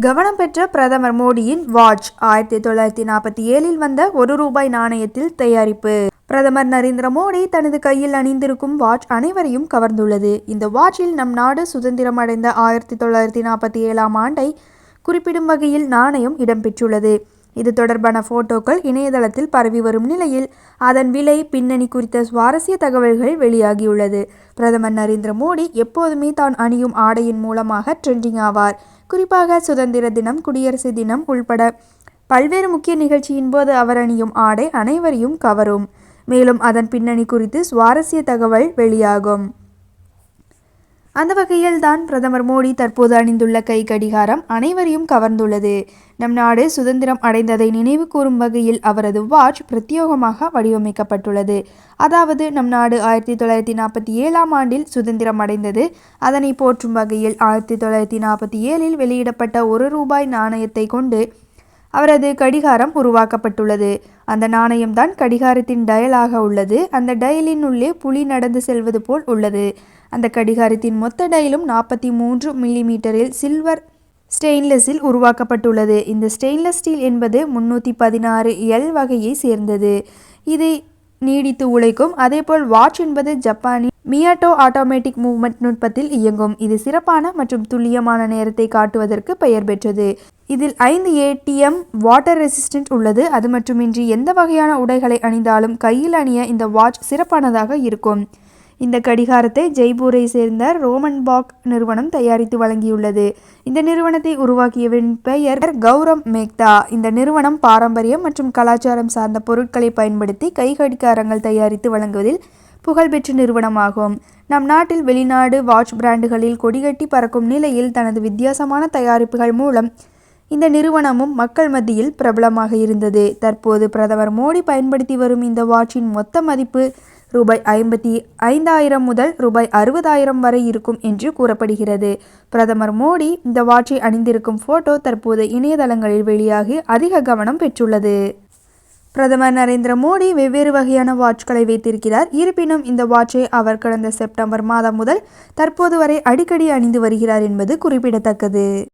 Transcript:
கவனம் பெற்ற பிரதமர் மோடியின் வாட்ச். ஆயிரத்தி தொள்ளாயிரத்தி நாற்பத்தி ஏழில் வந்த ஒரு ரூபாய் நாணயத்தில் தயாரிப்பு. பிரதமர் நரேந்திர மோடி தனது கையில் அணிந்திருக்கும் வாட்ச் அனைவரையும் கவர்ந்துள்ளது. இந்த வாட்சில் நம் நாடு சுதந்திரம் அடைந்த ஆயிரத்தி தொள்ளாயிரத்தி நாற்பத்தி ஏழாம் ஆண்டை குறிப்பிடும் வகையில் நாணயம் இடம்பெற்றுள்ளது. இது தொடர்பான போட்டோக்கள் இணையதளத்தில் பரவி வரும் நிலையில் அதன் விலை பின்னணி குறித்த சுவாரஸ்ய தகவல்கள் வெளியாகியுள்ளது. பிரதமர் நரேந்திர மோடி எப்போதுமே தான் அணியும் ஆடையின் மூலமாக ட்ரெண்டிங் ஆவார். குறிப்பாக சுதந்திர தினம் குடியரசு தினம் உள்பட பல்வேறு முக்கிய நிகழ்ச்சியின் போது அவர் அணியும் ஆடை அனைவரையும் கவரும். மேலும் அதன் பின்னணி குறித்து சுவாரஸ்ய தகவல் வெளியாகும். அந்த வகையில் தான் பிரதமர் மோடி தற்போது அணிந்துள்ள கை கடிகாரம் அனைவரையும் கவர்ந்துள்ளது. நம் நாடு சுதந்திரம் அடைந்ததை நினைவு கூறும் வகையில் அவரது வாட்ச் பிரத்யேகமாக வடிவமைக்கப்பட்டுள்ளது. அதாவது நம் நாடு ஆயிரத்தி தொள்ளாயிரத்தி நாற்பத்தி ஏழாம் ஆண்டில் சுதந்திரம் அடைந்தது. அதனை போற்றும் வகையில் ஆயிரத்தி தொள்ளாயிரத்தி நாற்பத்தி ஏழில் வெளியிடப்பட்ட ஒரு ரூபாய் நாணயத்தை கொண்டு அவரது கடிகாரம் உருவாக்கப்பட்டுள்ளது. அந்த நாணயம்தான் கடிகாரத்தின் டயலாக உள்ளது. அந்த டயலின் உள்ளே புலி நடந்து செல்வது போல் உள்ளது. அந்த கடிகாரத்தின் மொத்த டயலும் நாற்பத்தி மூன்று மில்லிமீட்டரில் சில்வர் ஸ்டெயின்லெஸ்ஸில் உருவாக்கப்பட்டுள்ளது. இந்த ஸ்டெயின்லெஸ் ஸ்டீல் என்பது முன்னூற்றி பதினாறு எல் வகையை சேர்ந்தது. இது நீடித்து உழைக்கும் அதேபோல் வாட்ச் என்பது ஜப்பானின் மியாட்டோ ஆட்டோமேட்டிக் மூவ்மெண்ட் நுட்பத்தில் இயங்கும். இது சிறப்பான மற்றும் துல்லியமான நேரத்தை காட்டுவதற்கு பெயர் பெற்றது. இதில் ஐந்து ஏடிஎம் வாட்டர் ரெசிஸ்டன்ட் உள்ளது. அது மட்டுமின்றி எந்த வகையான உடைகளை அணிந்தாலும் கையில் அணிய இந்த வாட்ச் சிறப்பானதாக இருக்கும். இந்த கடிகாரத்தை ஜெய்ப்பூரை சேர்ந்த ரோமன் பாக் நிறுவனம் தயாரித்து வழங்கியுள்ளது. இந்த நிறுவனத்தை உருவாக்கியவின் பெயர் கௌரவ் மேக்தா. இந்த நிறுவனம் பாரம்பரியம் மற்றும் கலாச்சாரம் சார்ந்த பொருட்களை பயன்படுத்தி கை கடிகாரங்கள் தயாரித்து வழங்குவதில் புகழ்பெற்ற நிறுவனமாகும். நம் நாட்டில் வெளிநாடு வாட்ச் பிராண்டுகளில் கொடிகட்டி பறக்கும் நிலையில் தனது வித்தியாசமான தயாரிப்புகள் மூலம் இந்த நிறுவனமும் மக்கள் மத்தியில் பிரபலமாக இருந்தது. தற்போது பிரதமர் மோடி பயன்படுத்தி வரும் இந்த வாட்சின் மொத்த மதிப்பு ரூபாய் ஐம்பத்தி ஐந்தாயிரம் முதல் ரூபாய் அறுபதாயிரம் வரை இருக்கும் என்று கூறப்படுகிறது. பிரதமர் மோடி இந்த வாட்சை அணிந்திருக்கும் போட்டோ தற்போது இணையதளங்களில் வெளியாகி அதிக கவனம் பெற்றுள்ளது. பிரதமர் நரேந்திர மோடி வெவ்வேறு வகையான வாட்ச்களை வைத்திருக்கிறார். இருப்பினும் இந்த வாட்சை அவர் கடந்த செப்டம்பர் மாதம் முதல் தற்போது வரை அடிக்கடி அணிந்து வருகிறார் என்பது குறிப்பிடத்தக்கது.